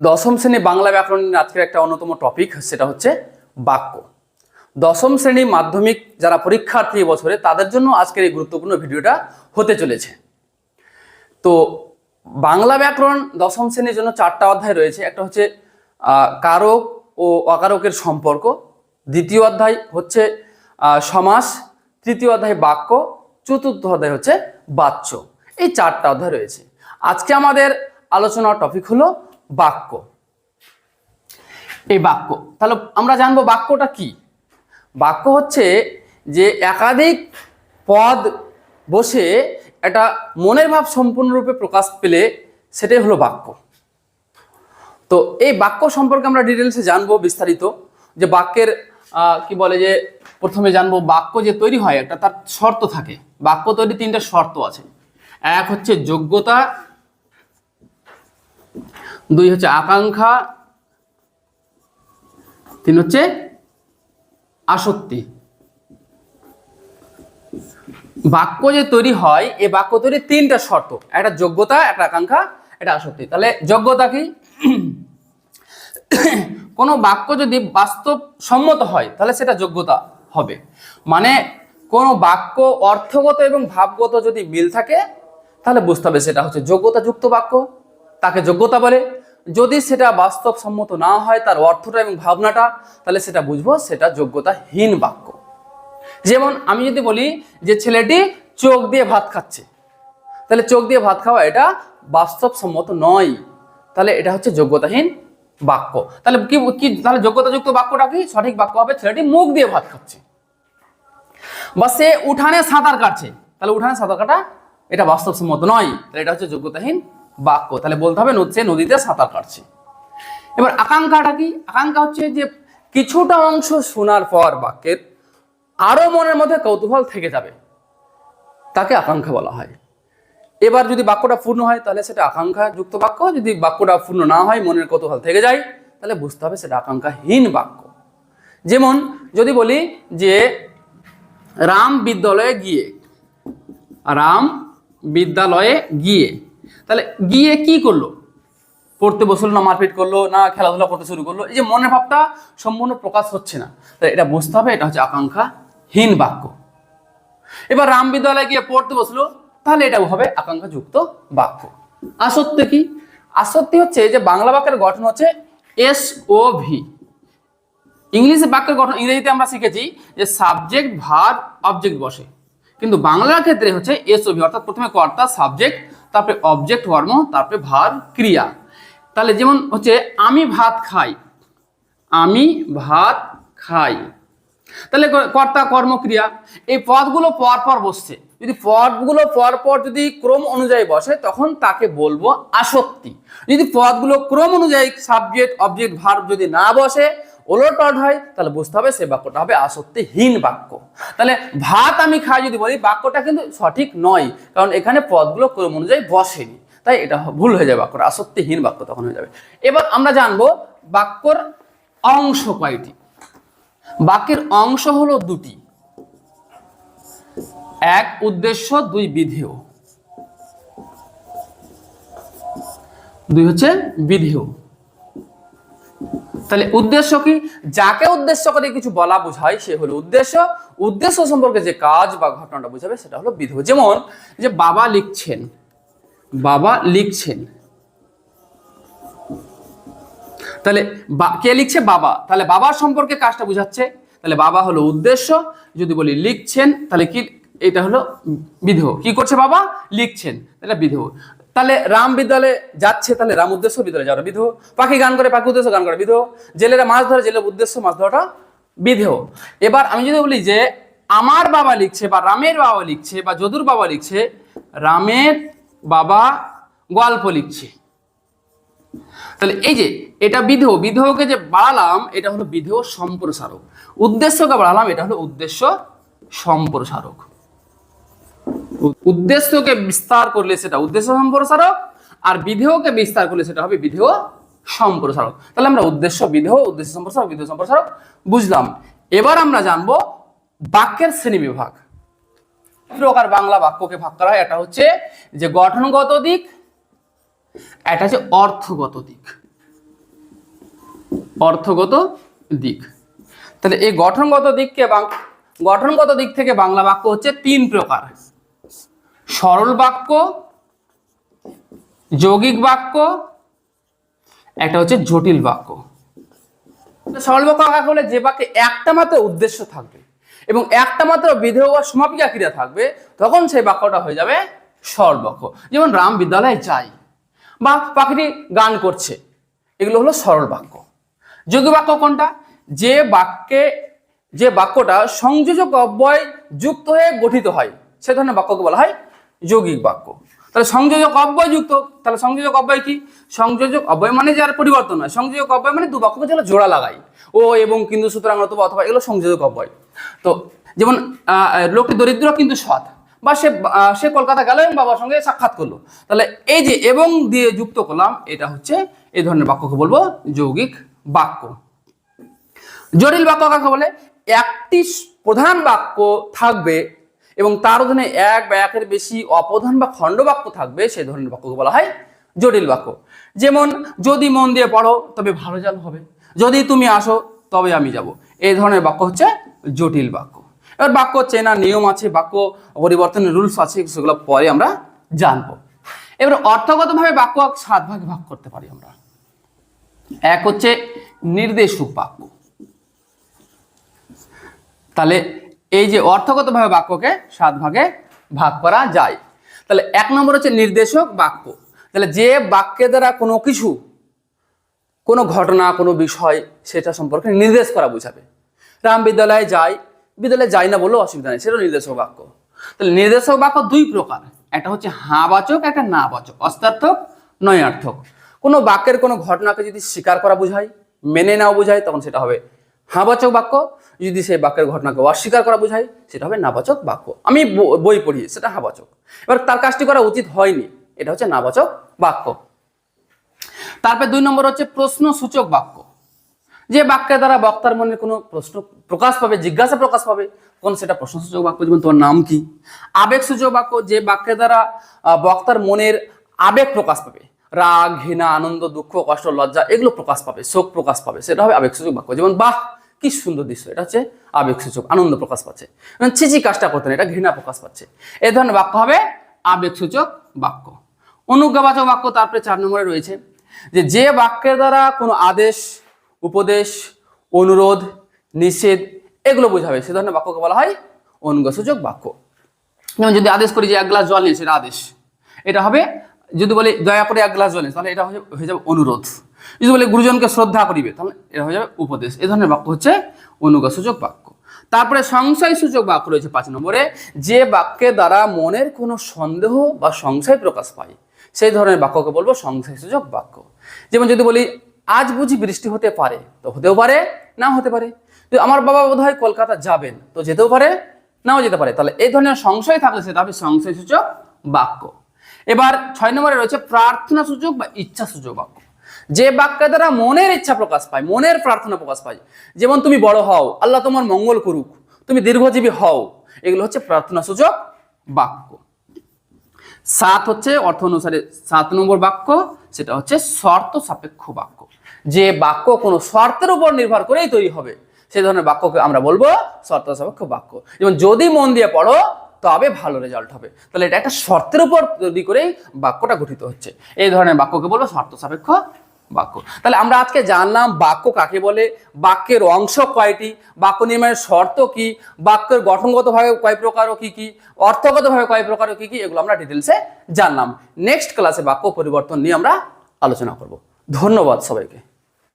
দশম শ্রেণি বাংলা ব্যাকরণের আজকের একটা অন্যতম টপিক সেটা হচ্ছে বাক্য। দশম শ্রেণি মাধ্যমিক যারা পরীক্ষার্থী বছরে, তাদের জন্য আজকের এই গুরুত্বপূর্ণ ভিডিওটা হতে চলেছে। তো বাংলা ব্যাকরণ দশম শ্রেণির জন্য চারটা অধ্যায় রয়েছে। একটা হচ্ছে কারক ও অকারকের সম্পর্ক। দ্বিতীয় অধ্যায় হচ্ছে সমাস। তৃতীয় অধ্যায় বাক্য। চতুর্থ অধ্যায় হচ্ছে বাচ্য। এই চারটা অধ্যায় রয়েছে। আজকে আমাদের আলোচনার টপিক হলো বাক্য। এই বাক্য। তাহলে আমরা জানব বাক্যটা কি? বাক্য হচ্ছে যে একাধিক পদ বসে একটা মনের ভাব সম্পূর্ণরূপে প্রকাশ পেলে সেটাই হলো বাক্য। তো এই বাক্য সম্পর্কে আমরা ডিটেলসে জানব বিস্তারিত। যে বাক্যের কি বলে যে প্রথমে জানব বাক্য যে তৈরি হয় একটা, তার শর্ত থাকে। বাক্য তৈরি তিনটা শর্ত আছে। এক হচ্ছে যোগ্যতা দুই হচ্ছে আকাঙ্ক্ষা, তিন হচ্ছে আসক্তি। বাক্য যে তৈরি হয় এই বাক্য তৈরির তিনটা শর্ত, একটা যোগ্যতা, একটা আকাঙ্ক্ষা, একটা আসক্তি। তাহলে যোগ্যতা কি? কোনো বাক্য যদি বাস্তব সম্মত হয়, তাহলে সেটা যোগ্যতা হবে। মানে কোনো বাক্য অর্থগত এবং ভাবগত যদি মিল থাকে, তাহলে বুঝতে হবে সেটা হচ্ছে যোগ্যতাযুক্ত বাক্য। তাকে যোগ্যতা বলে। যদি সেটা বাস্তবসম্মত না হয় তার অর্থটা এবং ভাবনাটা, তাহলে সেটা বুঝব, সেটা যোগ্যতাহীন বাক্য। যেমন আমি যদি বলি যে ছেলেটি চোখ দিয়ে ভাত খাচ্ছে, তাহলে চোখ দিয়ে ভাত খাওয়া এটা বাস্তবসম্মত নয়। তাহলে এটা হচ্ছে যোগ্যতাহীন বাক্য। তাহলে কি কি, তাহলে যোগ্যতাযুক্ত বাক্যটা কি? সঠিক বাক্য হবে, ছেলেটি মুখ দিয়ে ভাত খাচ্ছে। বা সে উঠানে সাঁতার কাটছে, তাহলে উঠানে সাঁতার কাটা এটা বাস্তবসম্মত নয়। তাহলে এটা হচ্ছে যোগ্যতাহীন বাক্য। তাহলে বলতে হবে সে নদীতে সাঁতার কাটছে। এবার আকাঙ্ক্ষাটা কি? আকাঙ্ক্ষা হচ্ছে যে কিছুটা অংশ শোনার পর বাক্যের আরও মনের মধ্যে কৌতূহল থেকে যাবে। তাকে আকাঙ্ক্ষা বলা হয়। এবার যদি বাক্যটা পূর্ণ হয়, তাহলে সেটা আকাঙ্ক্ষা যুক্ত বাক্য। যদি বাক্যটা পূর্ণ না হয়, মনের কৌতূহল থেকে যায়, তাহলে বুঝতে হবে সেটা আকাঙ্ক্ষাহীন বাক্য। যেমন যদি বলি যে, রাম বিদ্যালয়ে গিয়ে, রাম বিদ্যালয়ে গিয়ে তাহলে গিয়ে কি করল? পড়তে বসল না, মারপিট করল না, খেলাধুলা করতে শুরু করল। এই যে মনের ভাবটা সম্পূর্ণ প্রকাশ হচ্ছে না। তাই এটা বুঝতে হবে, এটা হচ্ছে আকাঙ্ক্ষাহীন বাক্য। এবার রাম বিদ্যালয়ে গিয়ে পড়তে বসল, তাহলে এটা হবে আকাঙ্ক্ষাযুক্ত বাক্য। আসত্য কি? আসত্তি হচ্ছে যে বাংলা বাক্যের গঠন হচ্ছে এস ও ভি। ইংলিশে বাক্যের গঠন, ইংরেজিতে আমরা শিখেছি যে সাবজেক্ট, ভার, অবজেক্ট বসে। কিন্তু বাংলার ক্ষেত্রে হচ্ছে এস ও ভি, অর্থাৎ প্রথমে কর্তা, সাবজেক্ট তারপরে অবজেক্ট কর্ম তারপরে ভার ক্রিয়া। তাহলে যেমন হচ্ছে, আমি ভাত খাই, আমি ভাত খাই। তাহলে কর্তা কর্ম ক্রিয়া এই পদগুলো পর পর বসছে। যদি পদগুলো পর পর যদি ক্রম অনুযায়ী বসে, তখন তাকে বলব আসক্তি। যদি পদগুলো ক্রম অনুযায়ী সাবজেক্ট অবজেক্ট ভার্ব যদি না বসে ওলট পালট হয়, তাহলে বুঝতে হবে সে বাক্যটা হবে আসক্তিহীন বাক্য। তাহলে ভাত আমি খাই যদি বলি, বাক্যটা কিন্তু সঠিক নয়, কারণ এখানে পদগুলো ক্রম অনুযায়ী বসেনি। তাই এটা ভুল হয়ে যাবে বাক্যটা, আসক্তিহীন বাক্য তখন হয়ে যাবে। এবার আমরা জানব বাক্যর অংশ কয়টি? বাক্যের অংশ হলো দুটি। এক, উদ্দেশ্য, দুই, বিধেয়। দুই হচ্ছে বিধেয়। তাহলে উদ্দেশ্য কি? যাকে উদ্দেশ্য করে কিছু বলা বোঝায়, সে হলো উদ্দেশ্য। উদ্দেশ্য সম্পর্কে যে কাজ বা ঘটনাটা বোঝাবে, সেটা হলো বিধেয় যেমন যে বাবা লিখছেন বাবা লিখছেন। তাহলে কে লিখছে? বাবা। তাহলে বাবার সম্পর্কে কাজটা বোঝাচ্ছে। তাহলে বাবা হলো উদ্দেশ্য। যদি বলি লিখছেন, তাহলে কি, এটা হলো বিধেয় কি করছে বাবা? লিখছেন। এটা বিধেয় তাহলে রাম বিদ্যালয়ে যাচ্ছে, তাহলে রাম উদ্দেশ্য বিদ্যালয়ে যাওয়াটা বিধেয়। পাখি গান করে, পাখি উদ্দেশ্য গান করা বিধেয়। জেলেরা মাছ ধরে জেলের উদ্দেশ্য মাছ ধরাটা বিধেয়। এবার আমি যদি বলি যে, আমার বাবা লিখছে বা রামের বাবা লিখছে বা যদুর বাবা লিখছে, রামের বাবা গল্প লিখছে। তাহলে এই যে, এটা বিধেয়, বিধেয়কে যে বাড়ালাম, এটা হলো বিধেয় সম্প্রসারক। উদ্দেশ্যকে বাড়ালাম, এটা হলো উদ্দেশ্য সম্প্রসারক। উদ্দেশ্যকে বিস্তার করলে সেটা উদ্দেশ্য সম্প্রসারক আর বিধেয়কে বিস্তার করলে সেটা হবে বিধেয় সম্প্রসারক। তাহলে আমরা উদ্দেশ্য, বিধেয়, উদ্দেশ্য সম্প্রসারক, বিধেয় সম্প্রসারক বুঝলাম। এবার আমরা জানব বাক্যের শ্রেণি বিভাগ। প্রকার বাংলা বাক্যকে ভাগ করা হয়? এটা হচ্ছে যে গঠনগত দিক, এটা হচ্ছে অর্থগত দিক। অর্থগত দিক। তাহলে এই গঠনগত দিককে গঠনগত দিক থেকে বাংলা বাক্য হচ্ছে তিন প্রকার। সরল বাক্য, যৌগিক বাক্য, একটা হচ্ছে জটিল বাক্য। সরল বাক্য কাকে বলে যে বাক্যে একটা মাত্র উদ্দেশ্য থাকবে এবং একটা মাত্র বিধেয় বা সমাপিকা ক্রিয়া থাকবে, তখন সেই বাক্যটা হয়ে যাবে সরল বাক্য। যেমন রাম বিদ্যালয়ে যাই বা পাখিটি গান করছে, এগুলো হলো সরল বাক্য। যোগ্য বাক্য কোনটা? যে বাক্যে, যে বাক্যটা সংযোজক অব্যয় যুক্ত হয়ে গঠিত হয়, সে ধরনের বাক্যকে বলা হয় যৌগিক বাক্য। তাহলে সংযোজক অব্যয় যুক্ত তাহলে সংযোজক অব্যয় কি? সংযোজক অব্যয় মানে যার পরিবর্তন হয়। সংযোজক অব্যয় মানে দু বাক্যকে যেন জোড়া লাগাই ও এবং কিন্তু সুতরাং অথবা অথবা এগুলো সংযোজক অব্যয়। তো যেমন লোকটি দরিদ্র কিন্তু সৎ। বা সে সে কলকাতা গেল এবং বাবার সঙ্গে সাক্ষাৎ করল। তাহলে এই যে এবং দিয়ে যুক্ত করলাম, এটা হচ্ছে এই ধরনের বাক্যকে বলব যৌগিক বাক্য। জটিল বাক্য কাকে বলে? একটি প্রধান বাক্য থাকবে এবং তার অধীনে এক বা একের বেশি অপ্রধান বা খণ্ড বাক্য থাকবে, সেই ধরনের বাক্যকে বলা হয় জটিল বাক্য। যেমন, যদি মন দিয়ে পড়ো, তবে ভালো জাল হবে। যদি তুমি আসো, তবে আমি যাব। এই ধরনের বাক্য হচ্ছে জটিল বাক্য। এবার বাক্য চেনা নিয়ম আছে, বাক্য পরিবর্তনের রুলস আছে, সেগুলো পরে আমরা জানব। এবার অর্থগতভাবে বাক্য সাত ভাগে ভাগ করতে পারি আমরা। এক হচ্ছে নির্দেশক বাক্য। তাহলে এই যে অর্থগতভাবে বাক্যকে সাত ভাগে ভাগ করা যায়। তাহলে এক নম্বর হচ্ছে নির্দেশক বাক্য। তাহলে যে বাক্যের দ্বারা কোনো কিছু, কোনো ঘটনা, কোনো বিষয় সেটা সম্পর্কে নির্দেশ করা বোঝাবে। রাম বিদ্যালয়ে যাই বিদ্যালয়ে যাই না বললেও অসুবিধা নেই, সেটাও নির্দেশক বাক্য। তাহলে নির্দেশক বাক্য দুই প্রকার। একটা হচ্ছে হাঁ বাচক একটা না বাচক অস্তার্থক, নয়ার্থক। কোনো বাক্যের কোনো ঘটনাকে যদি স্বীকার করা বোঝায়, মেনে নেওয়া বোঝায়, তখন সেটা হবে হাঁবাচক বাক্য, যদি সেই বাক্যের ঘটনাকে অস্বীকার করা বোঝায়, সেটা হবে নাবাচক বাক্য। আমি বই পড়ি, সেটা হাঁবাচক। এবার তার কাজটি করা উচিত হয়নি, এটা হচ্ছে নাবাচক বাক্য। তারপর দুই নম্বর হচ্ছে প্রশ্ন সূচক বাক্য। যে বাক্যের দ্বারা বক্তার মনে কোনো প্রশ্ন প্রকাশ পাবে, জিজ্ঞাসা প্রকাশ পাবে কোন সেটা প্রশ্নসূচক বাক্য। যেমন তোমার নাম কি? আবেগ সূচক বাক্য, যে বাক্যের দ্বারা বক্তার মনের আবেগ প্রকাশ পাবে। রাগ, ঘৃণা, আনন্দ, দুঃখ, কষ্ট, লজ্জা, এগুলো প্রকাশ পাবে, শোক প্রকাশ পাবে, সেটা হবে আবেগসূচক বাক্য। যেমন, বাহ, কি সুন্দর দৃশ্য, এটা হচ্ছে আবেগসূচক, আনন্দ প্রকাশ পাচ্ছে। যেমন ছিচি কাজটা করতেন এটা ঘৃণা প্রকাশ পাচ্ছে। এ ধরনের বাক্য হবে আবেগসূচক বাক্য। অনুজ্ঞাবাচক বাক্য তারপরে চার নম্বরে রয়েছে যে যে বাক্যের দ্বারা কোনো আদেশ, উপদেশ, অনুরোধ, নিষেধ, এগুলো বোঝাবে। সে ধরনের বাক্যকে বলা হয় অনুজ্ঞাসূচক বাক্য। যেমন যদি আদেশ করি যে, এক গ্লাস জল নিন, সেটা আদেশ। এটা হবে যদি বলি দয়া করে এক গ্লাস জল তাহলে এটা হয়ে হয়ে যাবে অনুরোধ। যদি বলে গুরুজনকে শ্রদ্ধা করিবে, তাহলে এটা হয়ে যাবে উপদেশ। এই ধরনের বাক্য হচ্ছে অনুজ্ঞাসূচক বাক্য। তারপরে সংশয় সূচক বাক্য রয়েছে পাঁচ নম্বরে, যে বাক্যের দ্বারা মনের কোনো সন্দেহ বা সংশয় প্রকাশ পায়, সেই ধরনের বাক্যকে বলব সংশয় সূচক বাক্য। যেমন যদি বলি, আজ বুঝি বৃষ্টি হতে পারে তো হতেও পারে না হতে পারে। আমার বাবা বোধহয় কলকাতা যাবেন তো যেতেও পারে, নাও যেতে পারে। তাহলে এই ধরনের সংশয় থাকলে সেটা হবে সংশয় সূচক বাক্য। এবার ছয় নম্বরে রয়েছে প্রার্থনা সূচক বা ইচ্ছা সূচক বাক্য। যে বাক্যের দ্বারা মনের ইচ্ছা প্রকাশ পায়, মনের প্রার্থনা প্রকাশ পায়। যেমন তুমি বড় হও, আল্লাহ তোমার মঙ্গল করুক, তুমি দীর্ঘজীবী হও, এগুলো হচ্ছে প্রার্থনা সূচক বাক্য। সাত হচ্ছে অর্থ অনুসারে সাত নম্বর বাক্য, সেটা হচ্ছে শর্ত সাপেক্ষ বাক্য। যে বাক্য কোনো শর্তের উপর নির্ভর করেই তৈরি হবে সেই ধরনের বাক্যকে আমরা বলব শর্ত সাপেক্ষ বাক্য। যেমন যদি মন দিয়ে পড়ো তবে ভালো রেজাল্ট হবে। তাহলে এটা একটা শর্তের উপর তৈরি করেই বাক্যটা গঠিত হচ্ছে। এই ধরনের বাক্যকে বলব? শর্ত সাপেক্ষ বাক্য। তাহলে আমরা আজকে জানলাম বাক্য কাকে বলে, বাক্যের অংশ কয়টি, বাক্য নির্মাণের শর্ত কি, বাক্যের গঠনগতভাবে কয় প্রকার ও কি কি, অর্থগতভাবে কয় প্রকার ও কি কি, এগুলো আমরা ডিটেলসে জানলাম। নেক্সট ক্লাসে বাক্য পরিবর্তন নিয়ে আমরা আলোচনা করব। ধন্যবাদ সবাইকে।